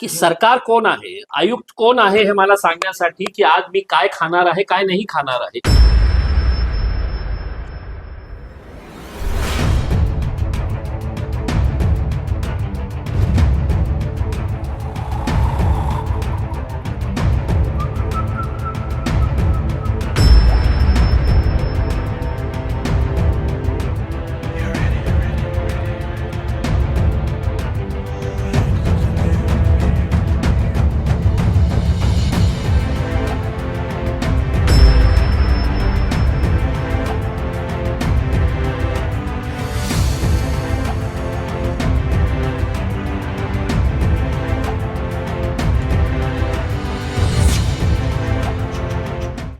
की सरकार कोण आहे? आयुक्त कोण आहे हे मला सांगण्यासाठी की आज मी काय खाणार आहे काय नाही खाणार आहे?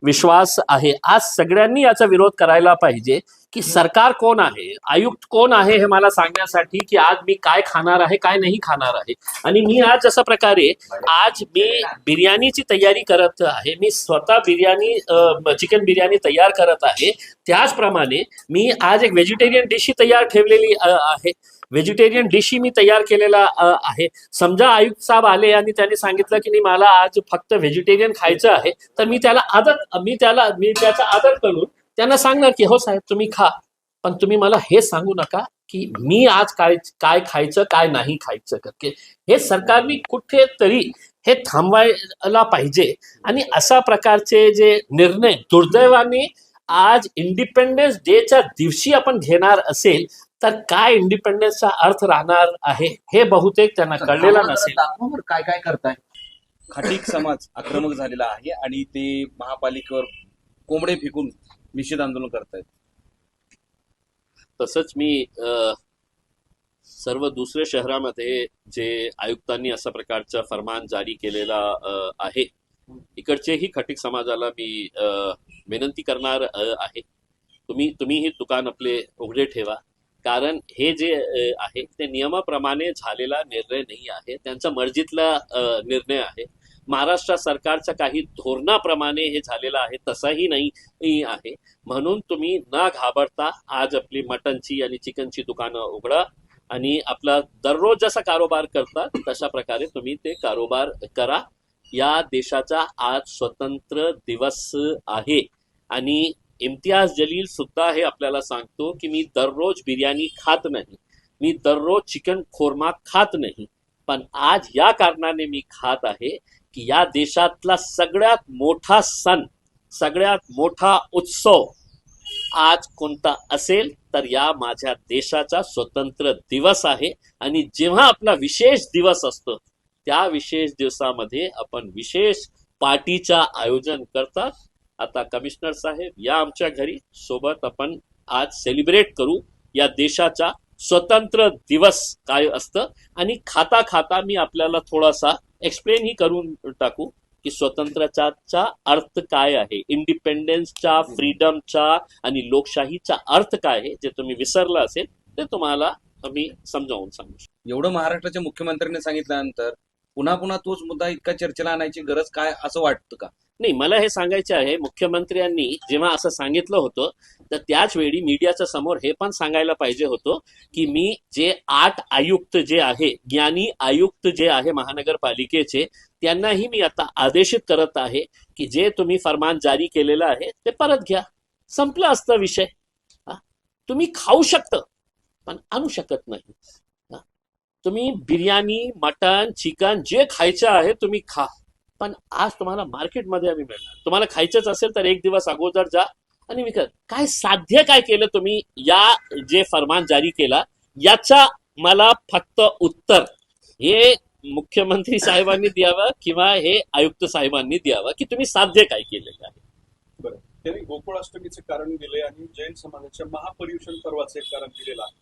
विश्वास आहे. आज सगळ्यांनी याचा विरोध करायला पाहिजे की सरकार कोण आहे? आयुक्त कोण आहे हे मला सांगण्यासाठी की आज मी काय खाणार आहे काय नाही खाणार आहे? आणि मी आज अशा प्रकारे आज मी बिर्याणीची तयारी करत आहे. मी स्वतः बिर्याणी चिकन बिर्याणी तयार करत आहे. त्याचप्रमाणे मी आज एक व्हेजिटेरियन डिशही तयार ठेवलेली आहे. व्हेजिटेरियन डिशही मी तयार केलेला आहे. समजा आयुक्त साहेब आले आणि त्यांनी सांगितलं की नाही मला आज फक्त व्हेजिटेरियन खायचं आहे तर मी त्याला आदर मी त्याला मी त्याचा आदर करून त्यांना सांगणार की हो साहेब तुम्ही खा. पण तुम्ही मला हे सांगू नका की मी आज काय काय खायचं काय नाही खायचं. करके हे सरकारने कुठेतरी हे थांबवायला पाहिजे. आणि अशा प्रकारचे जे निर्णय दुर्दैवाने आज इंडिपेंडन्स डेच्या दिवशी आपण घेणार असेल तर काय इंडिपेंडन्सचा अर्थ राहणार आहे हे बहुतेक त्यांना कळलेला नसेल. काय काय करताय. खाटीक समाज आक्रमक झालेला आहे आणि ते महापालिकेवर कोंबडे फेकून निषेध आंदोलन करतायत. तसंच मी अ, सर्व दुसऱ्या शहरामध्ये जे आयुक्तांनी अशा प्रकारचं फरमान जारी केलेला आहे इकडचेही खटीक समाजाला मी अ, विनंती करणार आहे. तुम्ही तुम्ही हे दुकान आपले उघडे ठेवा. कारण हे जे आहे ते नियमाप्रमाणे झालेला निर्णय नाही आहे. त्यांचा मर्जीतला निर्णय आहे. महाराष्ट्र सरकारच्या काही धोरणाप्रमाणे हे झालेलं आहे तसाही नाही आहे. म्हणून तुम्ही न घाबरता आज आपली मटनची आणि चिकनची दुकानं उघडा आणि आपला दररोज जसा कारोबार करता तशा प्रकारे तुम्ही ते कारोबार करा. या देशाचा आज स्वतंत्र दिवस आहे. आणि इम्तियाज जलील सुद्धा हे आपल्याला सांगतो की मी दररोज बिर्याणी खात नाही. मी दररोज चिकन खोरमा खात नाही. पण आज या कारणाने मी खात आहे की या देशातला सगळ्यात मोठा सण सगळ्यात मोठा उत्सव आज कोणता असेल तर या माझ्या देशाचा स्वतंत्र दिवस आहे. आणि जेव्हा आपला विशेष दिवस असतो त्या विशेष दिवसामध्ये आपण विशेष पार्टीचा आयोजन करतात. आता कमिशनर साहेब या आमच्या घरी सोबत आपण आज सेलिब्रेट करू. या देशाचा स्वतंत्र दिवस काय असतं? आणि खाता खाता मी आपल्याला थोडासा एक्सप्लेन ही करून टाकू की स्वतंत्रचा अर्थ काय आहे? इंडिपेंडन्सचा फ्रीडमचा आणि लोकशाहीचा अर्थ काय आहे? जे तुम्ही विसरला असेल ते तुम्हाला मी समजावून सांगू शकतो. एवढं महाराष्ट्राच्या मुख्यमंत्र्यांनी सांगितल्यानंतर पुन्हा पुन्हा तोच मुद्दा इतका चर्चेला आणायची गरज काय असं वाटतं का? नाही मला हे सांगायचे आहे मुख्यमंत्र्यांनी जेव्हा असं सांगितलं होतं तर त्याच वेळी मीडियाच्या समोर हे पण सांगायला पाहिजे होतं की मी जे आठ आयुक्त जे आहे ज्ञानी आयुक्त जे आहे महानगरपालिकेचे त्यांनाही मी आता आदेशित करत आहे की जे तुम्ही फरमान जारी केलेलं आहे ते परत घ्या. संपलं असतं विषय. हा? तुम्ही खाऊ शकतं पण आणू शकत नाही. तुम्ही बिर्याणी मटन चिकन जे खायचं आहे तुम्ही खा. पण आज तुम्हाला मार्केटमध्ये आम्ही मिळणार. तुम्हाला खायचंच असेल तर एक दिवस अगोदर जा आणि विकत. काय साध्य काय केलं तुम्ही या जे फरमान जारी केला याचा मला फक्त उत्तर. हे मुख्यमंत्री साहेबांनी द्यावं किंवा हे आयुक्त साहेबांनी द्यावं की तुम्ही साध्य काय केलेलं आहे? बरं. त्यांनी गोकुळाष्टमीचे कारण दिले आणि जैन समाजाच्या महापर्युषण पर्वाचे कारण दिलेलं आहे.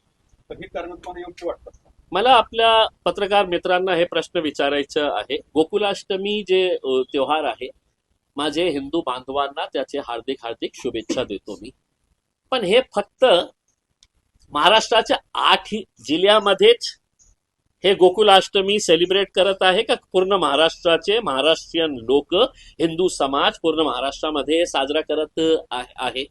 तर हे कारण तुम्हाला योग्य वाटतात मला आपल्या पत्रकार मित्रांना हे प्रश्न विचारायचं आहे. गोकुलाष्टमी जे त्योहार आहे माझे हिंदू बांधवांना त्याचे हार्दिक हार्दिक शुभेच्छा देतो मी. पण हे फक्त महाराष्ट्राच्या आठ जिल्ह्यामध्येच हे गोकुलाष्टमी सेलिब्रेट करत आहे का? पूर्ण महाराष्ट्राचे महाराष्ट्रीयन लोक हिंदू समाज पूर्ण महाराष्ट्रामध्ये साजरा करत आहे.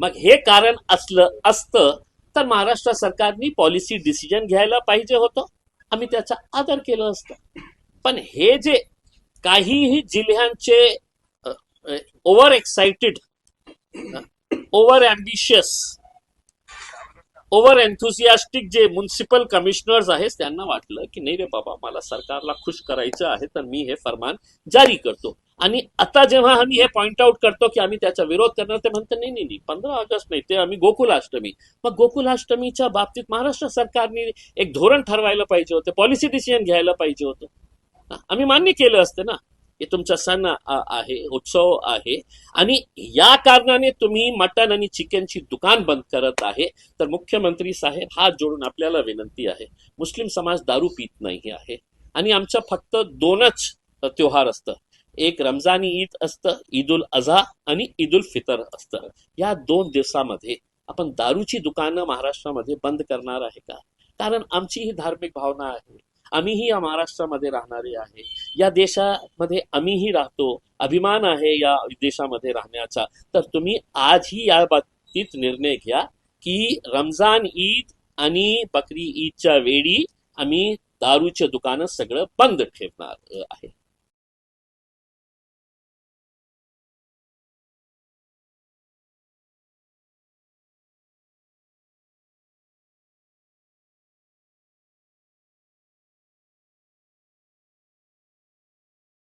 मग हे कारण असलं असतं तर महाराष्ट्र सरकारने पॉलिसी डिसिजन घ्यायला पाहिजे होतं. आम्ही त्याचा आदर केलं असतं. पण हे जे काहीही जिल्ह्यांचे over excited over ambitious over enthusiastic जे म्युन्सिपल कमिशनर्स आहेत त्यांना वाटलं की नाही रे बाबा मला सरकारला खुश करायचं आहे तर मी हे फरमान जारी करतो. आणि आता जेव्हा आम्ही हे पॉइंट आउट करतो की आम्ही त्याचा विरोध करणार ते म्हणतात नाही नाही पंधरा ऑगस्ट नाही ते आम्ही गोकुलाष्टमी. मग गोकुलाष्टमीच्या बाबतीत महाराष्ट्र सरकारने एक धोरण ठरवायला पाहिजे होतं पॉलिसी डिसिजन घ्यायला पाहिजे होतं. आम्ही मान्य केलं असतं ना हे तुमचा सण आहे उत्सव आहे आणि या कारणाने तुम्ही मटन आणि चिकनची दुकान बंद करत आहे तर मुख्यमंत्री साहेब हात जोडून आपल्याला विनंती आहे मुस्लिम समाज दारू पित नाही आहे. आणि आमचं फक्त दोनच त्योहार असतं एक रमजानी ईद असतं ईद उल अझा आणि ईद उल फितर असतं. या दोन दिवसामध्ये आपण दारूची दुकानं महाराष्ट्रामध्ये बंद करणार आहे का? कारण आमची ही धार्मिक भावना आहे. आम्हीही या महाराष्ट्रामध्ये राहणारे आहे. या देशामध्ये आम्हीही राहतो. अभिमान आहे या देशामध्ये राहण्याचा. तर तुम्ही आजही या बाबतीत निर्णय घ्या की रमजान ईद आणि बकरी ईदच्या वेळी आम्ही दारूचे दुकानं सगळं बंद ठेवणार आहे.